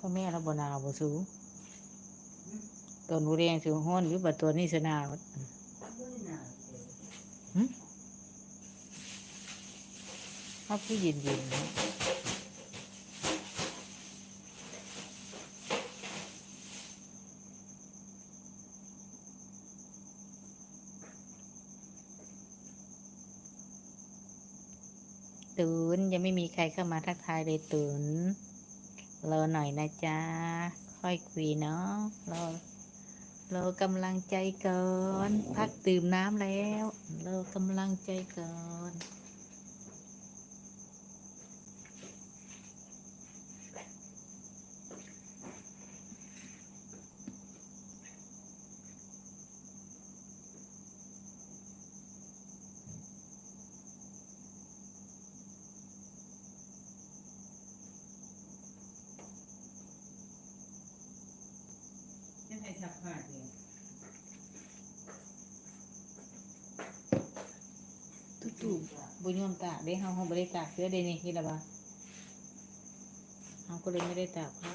พ่อแม่เราบหนาวบ่สูงตัวหนูแดงสูงห้อนอยู่บัดตัวนี้สนาวหึเขาผู้เย็นเย็นๆนะตุนยังไม่มีใครเข้ามาทักทายเลยตุน รอหน่อยนะจ๊ะ ค่อยคุยเนาะรอรอกำลังใจก่อน พักดื่มน้ำแล้วรอกำลังใจก่อน ยังไงสักผ้าเดียวตุ๊ตุบุญยอมตากเด้เฮาเฮาบ่ได้ตากเสื้อเด้นี่นี่ละบ่เฮาก็เลยไม่ได้ตากผ้า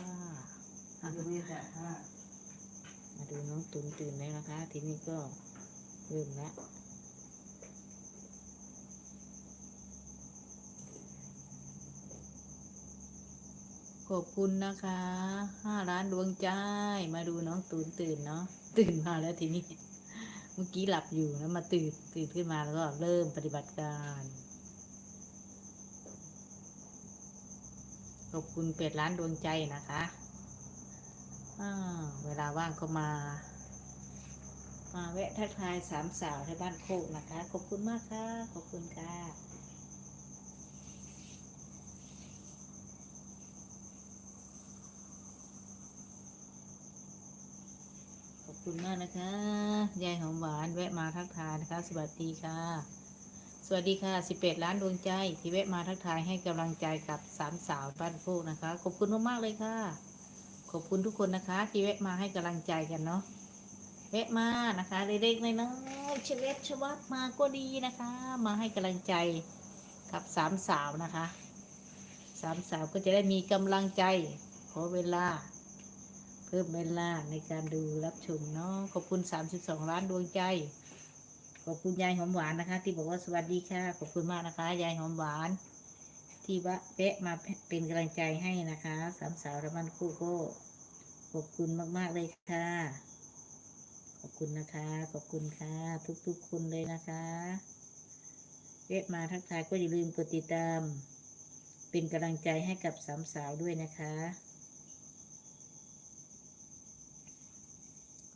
อะยังไม่สักผ้ามาดูน้องตุนตื่นแล้วนะคะ ทีนี้ก็เริ่มแล้ว ขอบคุณนะคะห้าล้านดวงใจมาดูน้องตูนตื่นเนาะตื่นมาแล้วทีนี้ เมื่อกี้หลับอยู่แล้วมาตื่นตื่นขึ้นมาแล้วก็เริ่มปฏิบัติการขอบคุณเป็ดล้านดวงใจนะคะเวลาว่างก็มา มาแวะทักทายสามสาวที่บ้านโคกนะคะ ขอบคุณมากค่ะ ขอบคุณค่ะ ขอบ คุณมากนะคะ ยายหอมหวานแวะมาทักทายนะคะ สวัสดีค่ะ สวัสดีค่ะสิบเอ็ดล้านดวงใจ ที่แวะมาทักทายให้กำลังใจกับสามสาวบ้านโคกนะคะ ขอบคุณมากๆเลยค่ะ ขอบคุณทุกคนนะคะ ที่แวะมาให้กำลังใจกันเนาะแวะมานะคะเล็กๆน้อยๆชเวตชวับมาก็ดีนะคะ มาให้กำลังใจกับสามสาวนะคะสามสาวก็จะได้มีกำลังใจขอเวลา พิ่มเวลาในการดูรับชมเนาะขอบคุณ 32 ล้านดวงใจ ขอบคุณยายหอมหวานนะคะ ที่บอกว่าสวัสดีค่ะ ขอบคุณมากนะคะ ยายหอมหวาน ที่วะแวะมาเป็นกำลังใจให้นะคะสามสาวระมันคู่ก็ขอบคุณมาก ๆ เลยค่ะ ขอบคุณนะคะ ขอบคุณค่ะ ทุกๆคนเลยนะคะเวะมาทักทายก็อย่าลืมกดติดตาม เป็นกำลังใจให้กับสามสาวด้วยนะคะ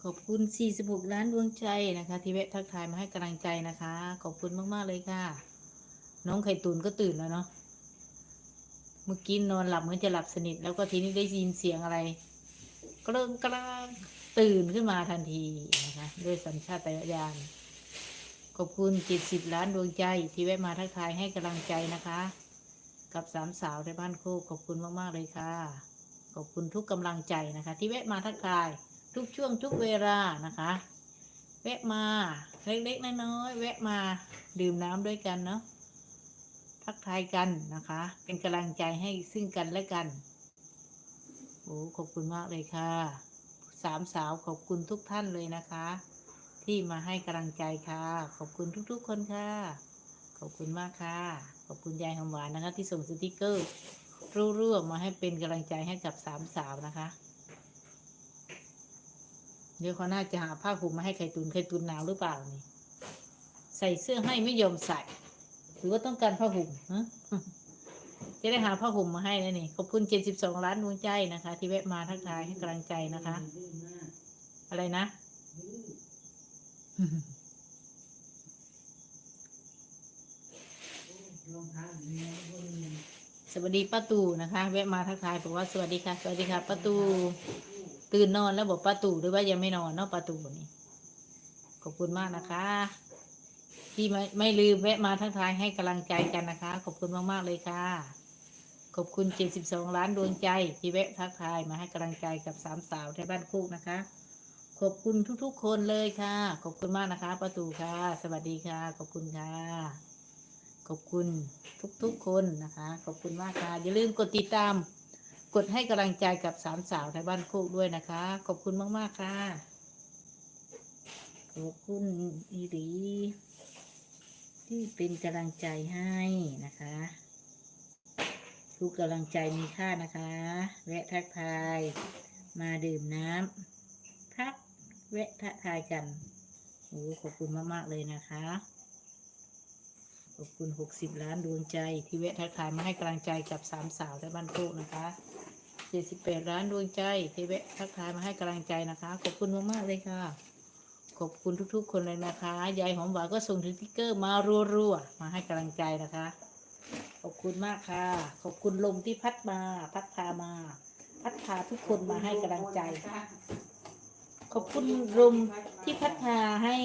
อบคุณ 46 ล้านดวงใจนะคะ ที่แวะทักทายมาให้กำลังใจนะคะ ขอบคุณมาก ๆ เลยค่ะ น้องไข่ตุนก็ตื่นแล้วเนาะเมื่อกี้นอนหลับเหมือนจะหลับสนิท แล้วก็ทีนี้ได้ยินเสียงอะไรก็เริ่มกระตื่นขึ้นมาทันทีนะคะ ด้วยสัญชาตญาณขอบคุณจิตสิบล้านดวงใจ ที่แวะมาทักทายให้กำลังใจนะคะ กับสามสาวในบ้านโคกขอบคุณมาก ๆ เลยค่ะ ขอบคุณทุกกำลังใจนะคะ ที่แวะมาทักทาย ทุกช่วงทุกเวลานะคะ แวะมาเล็กๆน้อยๆแวะมาดื่มน้ำด้วยกันเนาะทักทายกันนะคะ เป็นกำลังใจให้ซึ่งกันและกันโอ้ขอบคุณมากเลยค่ะ สามสาวขอบคุณทุกท่านเลยนะคะ ที่มาให้กำลังใจค่ะ ขอบคุณทุกๆคนค่ะ ขอบคุณมากค่ะ ขอบคุณยายหอมหวานนะคะ ที่ส่งสติกเกอร์รั่วๆมาให้เป็นกำลังใจให้กับสามสาวนะคะ เดี๋ยวเขาน่าจะหาผ้าห่มมาให้ไข่ตุนไข่ตุนหนาวหรือเปล่านี่ ใส่เสื้อให้ไม่ยอมใส่ หรือว่าต้องการผ้าห่มฮะจะได้หาผ้าห่มมาให้แล้วนี่ ขอบคุณเจ็ดสิบสองล้านดวงใจนะคะ ที่แวะมาทักทายให้กำลังใจนะคะ อะไรนะ สวัสดีป้าตู่นะคะ แวะมาทักทายบอกว่าสวัสดีค่ะ สวัสดีค่ะป้าตู่ ตื่นนอนแล้วบอกป้าตู่หรือว่ายังไม่นอนเนาะป้าตู่นี่ขอบคุณมากนะคะ ที่ไม่ไม่ลืมแวะมาทักทายให้กำลังใจกันนะคะ ขอบคุณมากๆเลยค่ะ ขอบคุณ 72 ล้านดวงใจที่แวะทักทายมาให้กำลังใจกับสามสาวที่บ้านคูกนะคะ ขอบคุณทุกๆ คนเลยค่ะ ขอบคุณมากนะคะป้าตู่ค่ะ สวัสดีค่ะ ขอบคุณค่ะ ขอบคุณทุกๆ คนนะคะ ขอบคุณมากค่ะอย่าลืมกดติดตาม กดให้กำลังใจกับสามสาวในบ้านโคกด้วยนะคะ ขอบคุณมากๆค่ะ ขอบคุณอีหลีที่เป็นกำลังใจให้นะคะ ทุกกำลังใจมีค่านะคะ แวะทักทาย มาดื่มน้ำพักแวะทักทายกันโอ้ขอบคุณมาก ๆ เลยนะคะ ขอบคุณหกสิบล้านดวงใจที่แวะทักทายมาให้กำลังใจกับสามสาวในบ้านโคกนะคะ เจ็ดสิบแปดล้านดวงใจที่แวะทักทายมาให้กำลังใจนะคะ ขอบคุณมากๆเลยค่ะ ขอบคุณทุกๆ คนเลยนะคะ ยายหอมหวานก็ส่งสติ๊กเกอร์มารัวๆ มาให้กำลังใจนะคะ ขอบคุณมากค่ะ ขอบคุณลมที่พัดมา พัดพามา พัดพาทุกคนมาให้กำลังใจ ขอบคุณลมที่พัดพาให้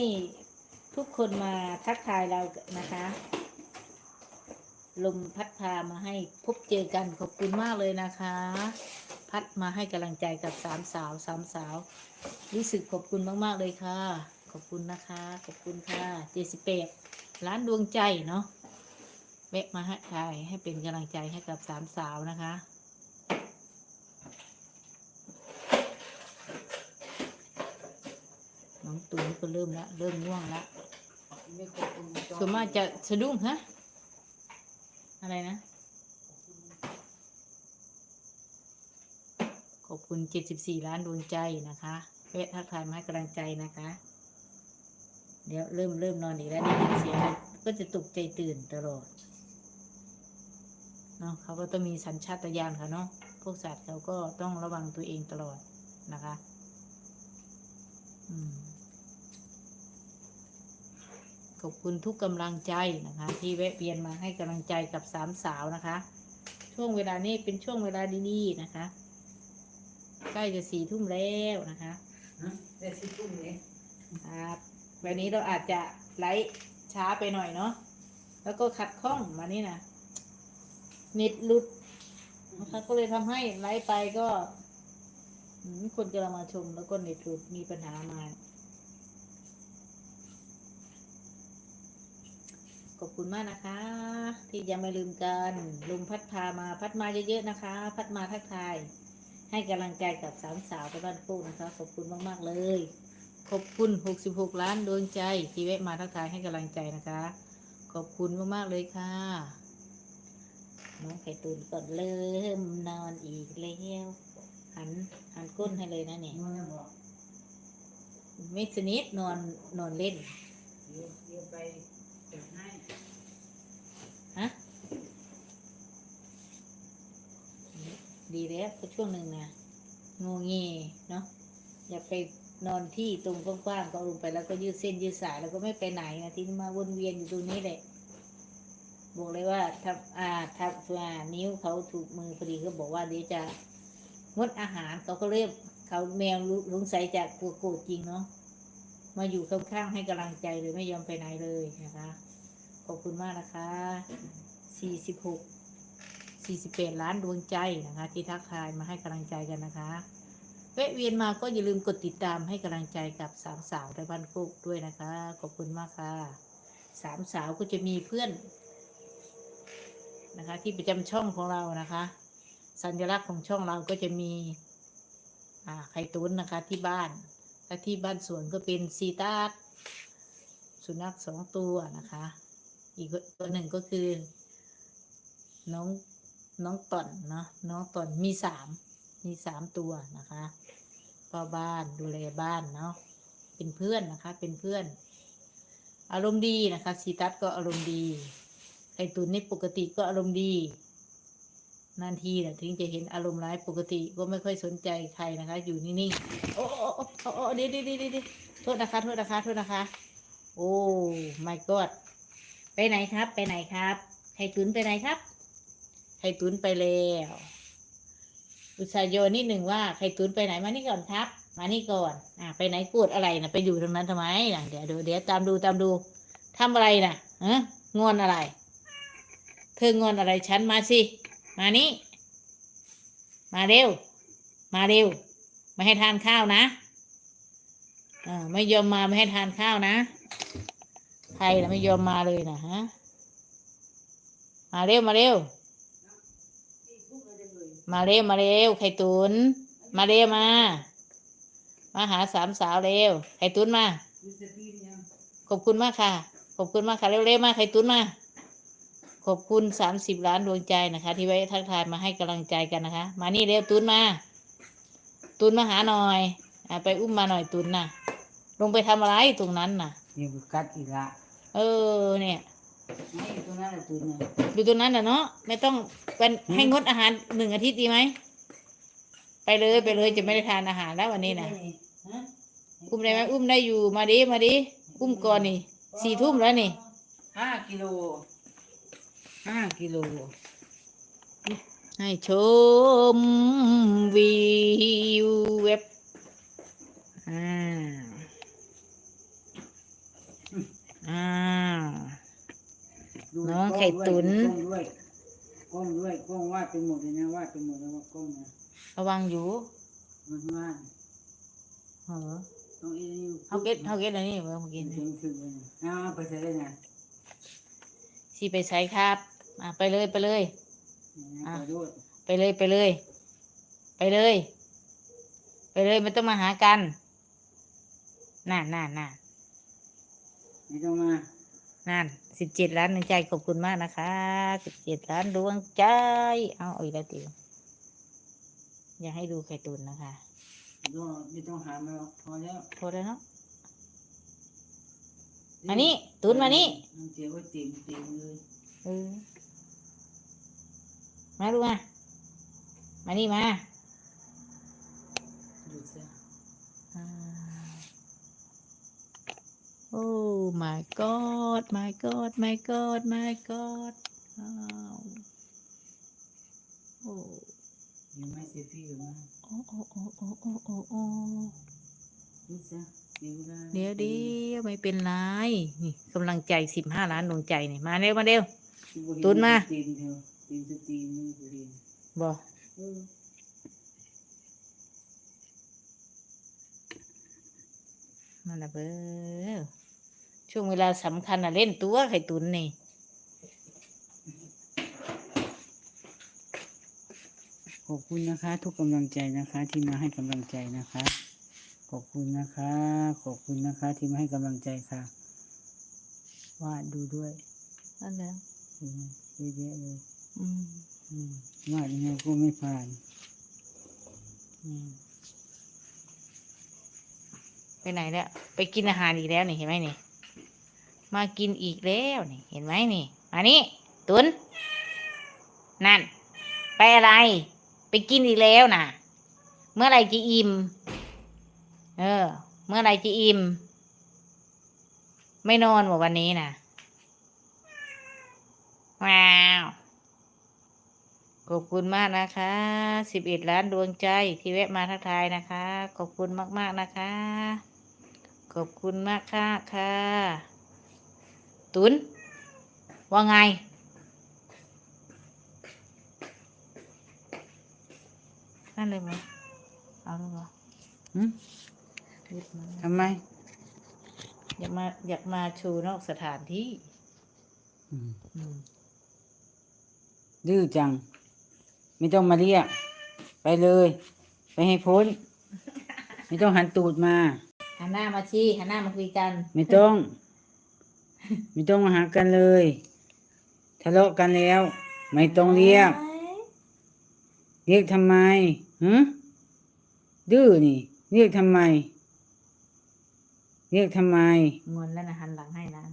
ทุกคนมาทักทายเรานะคะ ลมพัดพามาให้พบเจอกันขอบคุณมากเลยนะคะ พัดมาให้กำลังใจกับสามสาวสามสาว รู้สึกขอบคุณมาก ๆ เลยค่ะ ขอบคุณนะคะ ขอบคุณค่ะเจสิเปดร้านดวงใจเนาะแวะมาให้ทายให้เป็นกำลังใจให้กับสามสาวนะคะน้องตูนก็เริ่มละเริ่มง่วงละไม่ครบวงจรส่วนมากจะสะดุ้งฮะ อะไรนะ ขอบคุณ 74 ล้านดวงใจนะคะแวะทักทายมาให้กำลังใจนะคะ เดี๋ยวเริ่มเริ่มนอนอีกแล้วได้ยินเสียงก็จะตกใจตื่นตลอดเนาะเขาก็ต้องมีสัญชาตญาณเขาเนาะพวกสัตว์เขาก็ต้องระวังตัวเองตลอดนะคะ อืม ขอบคุณทุกกำลังใจนะคะ ที่แวะเวียนมาให้กำลังใจกับสามสาวนะคะ ช่วงเวลานี้เป็นช่วงเวลาดีๆนะคะ ใกล้จะสี่ทุ่มแล้วนะคะฮะแต่สิทุ่มเลยครับวันนี้เราอาจจะไลฟ์ช้าไปหน่อยเนาะแล้วก็ขัดข้องมานี่นะเน็ตหลุดนะคะก็เลยทำให้ไลฟ์ไปก็อืมคนจะมาชมแล้วก็เน็ตหลุดมีปัญหามา ขอบคุณมากนะคะ ที่ยังไม่ลืมกันลุงพัดพามาพัดมาเยอะๆนะคะ พัดมาทักทาย ให้กำลังใจกับสามสาวไปบ้านโป่นะคะ ขอบคุณมากๆเลย ขอบคุณ 66 ล้านดวงใจที่แวะมาทักทายให้กำลังใจนะคะ ขอบคุณมากๆเลยค่ะ น้องไข่ตุนก็เริ่มนอนอีกแล้วหันหันก้นให้เลยนะเนี่ยไม่สนิทนอนนอนเล่น เดี๋ยวเดี๋ยวไปเก็บให้ ฮะดีแล้วก็ช่วงหนึ่งนะงูงีเนาะอย่าไปนอนที่ตรงกว้างๆก็ลงไปแล้วก็ยืดเส้นยืดสายแล้วก็ไม่ไปไหนนะที่มาวนเวียนอยู่ตรงนี้แหละบอกเลยว่าทับอ่าทับอ่านิ้วเขาถูกมือพอดีก็บอกว่าเดี๋ยวจะงดอาหารเขาก็เรียกเขาแมวลุงใสจากกลัวโกรธจริงเนาะมาอยู่ข้างๆให้กำลังใจเลยไม่ยอมไปไหนเลยนะคะ ขอบคุณมากนะคะ 46 48 ล้านดวงใจนะคะ ที่ทักทายมาให้กำลังใจกันนะคะแวะเวียนมาก็อย่าลืมกดติดตามให้กำลังใจกับสามสาวในบ้านโคกด้วยนะคะ ขอบคุณมากค่ะสามสาวก็จะมีเพื่อน นะคะ ที่ประจำช่องของเรานะคะ สัญลักษณ์ของช่องเราก็จะมีอ่าไข่ตุ้นนะคะที่บ้านและที่บ้านสวนก็เป็นซีตาสุนัขสองตัวนะคะ อีกตัวหนึ่งก็คือ น้องน้องต่อนเนาะน้องต่อนมีสามมีสามตัวนะคะพ่อบ้านดูแลบ้านเนาะเป็นเพื่อนนะคะ เป็นเพื่อน อารมณ์ดีนะคะซีตัสก็อารมณ์ดีไข่ตุนนี่ปกติก็อารมณ์ดีนานทีนะถึงจะเห็นอารมณ์ร้ายปกติก็ไม่ค่อยสนใจใครนะคะ อยู่นิ่งๆโอ้โอ้โอ้โอ้โอ้เดี๋ยวเดี๋ยวเดี๋ยวเดี๋ยวโทษนะคะ โทษนะคะ โทษนะคะ โอ้ my god ไปไหนครับ ไปไหนครับไข่ตุนไปไหนครับไข่ตุนไปแล้ว อุตสาโยนนิดหนึ่งว่าไข่ตุนไปไหนมานี่ก่อนครับ มานี่ก่อนอ่าไปไหนกูดอะไรนะไปอยู่ตรงนั้นทำไมนะเดี๋ยวเดี๋ยวเดี๋ยวตามดูตามดูทำอะไรนะฮะงอนอะไร เธองอนอะไรฉันมาสิมานี่ มาเร็ว มาเร็วไม่ให้ทานข้าวนะอ่าไม่ยอมมาไม่ให้ทานข้าวนะ รนะไม่ยอมมาเลยนะฮะ มาเร็วมาเร็ว มาเร็วมาเร็วไข่ตุน มาเร็วมา มาหาสามสาวเร็ว ไข่ตุนมา ขอบคุณมากค่ะ ขอบคุณมากค่ะเร็วๆมาไข่ตุนมา ขอบคุณสามสิบล้านดวงใจนะคะ ที่ไว้ทักทายมาให้กำลังใจกันนะคะ มานี่เร็วตุนมา ตุนมาหาหน่อยอไปอุ้มมาหน่อยตุนน่ะลงไปทำอะไรตรงนั้นน่ะเดี๋ยวกัดอีกละ เออ เนี่ยไม่ตรงนั้นแหละตัวเนี่ยดูตรงนั้นน่ะเนาะไม่ต้องเป็นให้งดอาหารหนึ่งอาทิตย์ดีไหมไปเลยไปเลยจะไม่ได้ทานอาหารแล้ววันนี้นะฮะอุ้มได้ไหมอุ้มได้อยู่มาดิมาดิอุ้มก่อนนี่สี่ทุ่มแล้วนี่ ห้ากิโลห้ากิโลให้ชมวิวเว็บอ่า อ่าดูน้องไข่ตุ๋น กล้องด้วยกล้องด้วยกล้องวาดไปหมดเลยนะวาดไปหมดแล้วว่ากล้องนะระวังอยู่มันวาดเหรอต้องอีนี่เขาเก็ตเขาเก็ตอะไรนี่เมื่อกิกี้นนี่ถึงถึงเลยนะอ้าวไปใส่ได้ไงสิไปใส่ครับอะไปเลยไปเลยขอโทษไปเลยไปเลย ไปเลย ไปเลยไม่ต้องมาหากันน่าน่าน่า ไม่ต้องมานั่นสิบเจ็ดล้านหนึ่งใจขอบคุณมากนะคะสิบเจ็ดล้านดวงใจ เอาเอาอีกแล้วติวอยากให้ดูไข่ตุนนะคะก็ไม่ต้องหามาหรอกพอแล้วพอแล้วเนาะมานี่ตุ๋นมานี่มันเจียวไว้เต็มเต็มเลยเออมาดูมามานี่มาดูซะอ่า โอ้ my god my god my god my god อ้าวโอ้ยังไม่เสร็จพี่หรือไม่โอ้โอ้โอ้โอ้โอ้โอ้โอ้ดูซะเสียเวลาเดี๋ยวเดียวไม่เป็นไรนี่กำลังใจสิบห้าล้านดวงใจนี่มาเร็วมาเร็วตุนมาตีนเถอะตีนสตรีมนี่กูเรียนบอเออมันนะเบ้อ ช่วงเวลาสำคัญน่ะเล่นตัวไข่ตุนนี่ขอบคุณนะคะ ทุกกำลังใจนะคะ ที่มาให้กำลังใจนะคะ ขอบคุณนะคะ ขอบคุณนะคะ ที่มาให้กำลังใจค่ะวาดดูด้วยนั่นแหละเห็นไหมเยอะแยะเลยอืมอืมวาดยังไงก็ไม่ผ่านอืมไปไหนแล้ว ไปกินอาหารอีกแล้วนี่เห็นไหมนี่ มากินอีกแล้วนี่เห็นไหมนี่มานี่ตุนนั่น ไปอะไร ไปกินอีกแล้วน่ะเมื่อไรจะอิ่มเออ เมื่อไรจะอิ่มไม่นอนบอกวันนี้น่ะว้าวขอบคุณมากนะคะสิบเอ็ดล้านดวงใจที่แวะมาทักทายนะคะ ขอบคุณมาก ๆ นะคะ ขอบคุณมากค่ะค่ะ ตุนว่าไง นั่นเลยไหมเอาเลยเหรอหึหยิบมาทำไม อยากมาอยากมาชูนอกสถานที่อืมอืมดื้อจัง ไม่ต้องมาเรียก ไปเลย ไปให้พ้น ไม่ต้องหันตูดมา หันหน้ามาชี้ หันหน้ามาคุยกัน ไม่ต้อง ไม่ต้องมาหากันเลยทะเลาะกันแล้ว ไม่ต้องเรียก เรียกทำไมฮะดื้อนี่ เรียกทำไม เรียกทำไม งอนแล้วนะหันหลังให้นะ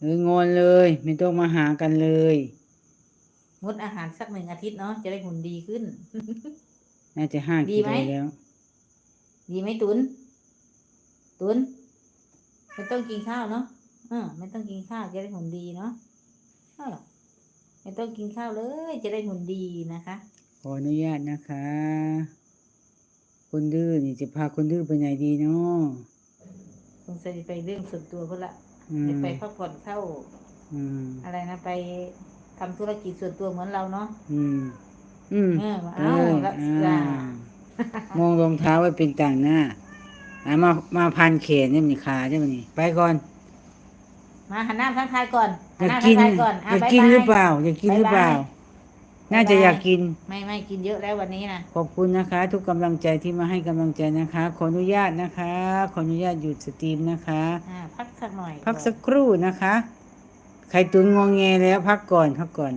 เอองอนเลย ไม่ต้องมาหากันเลยงดอาหารสักหนึ่งอาทิตย์เนาะจะได้หุ่นดีขึ้น น่าจะห้าดีกิไหม โลแล้ว ดีไหมตุน ตุนไม่ต้องกินข้าวเนาะเออไม่ต้องกินข้าวจะได้หุ่นดีเนาะเออไม่ต้องกินข้าวเลยจะได้หุ่นดีนะคะ ขออนุญาตนะคะ คนดื้อนี่จะพาคนดื้อไปไหนดีเนาะคงจะไปเรื่องส่วนตัวเพื่อละอืมจะไปพักผ่อนเข้าอืมอะไรนะไปทำธุรกิจส่วนตัวเหมือนเราเนาะอืม อืมเออเอายรักอ่าษามองรองเท้าไว้เป็นต่างหน้าอะมามาพันเขนนี่มันขาใช่ไหมนี่ ไปก่อน มาหันหน้าทักทายก่อนอหันยาหกน้าทักินกทายก่อนอยากกินหรือเปล่า อยากกินหรือเปล่าบน่าจะอยากกิน ไม่ไม่กินเยอะแล้ววันนี้นะขอบคุณนะคะ ทุกกำลังใจที่มาให้กำลังใจนะคะ ขออนุญาตนะคะ ขออนุญาตหยุดสตรีมนะคะ อ่าพักสักหน่อยพักสักครู่นะคะ ไข่ตุนงวงแงแล้วพักก่อนพักก่อน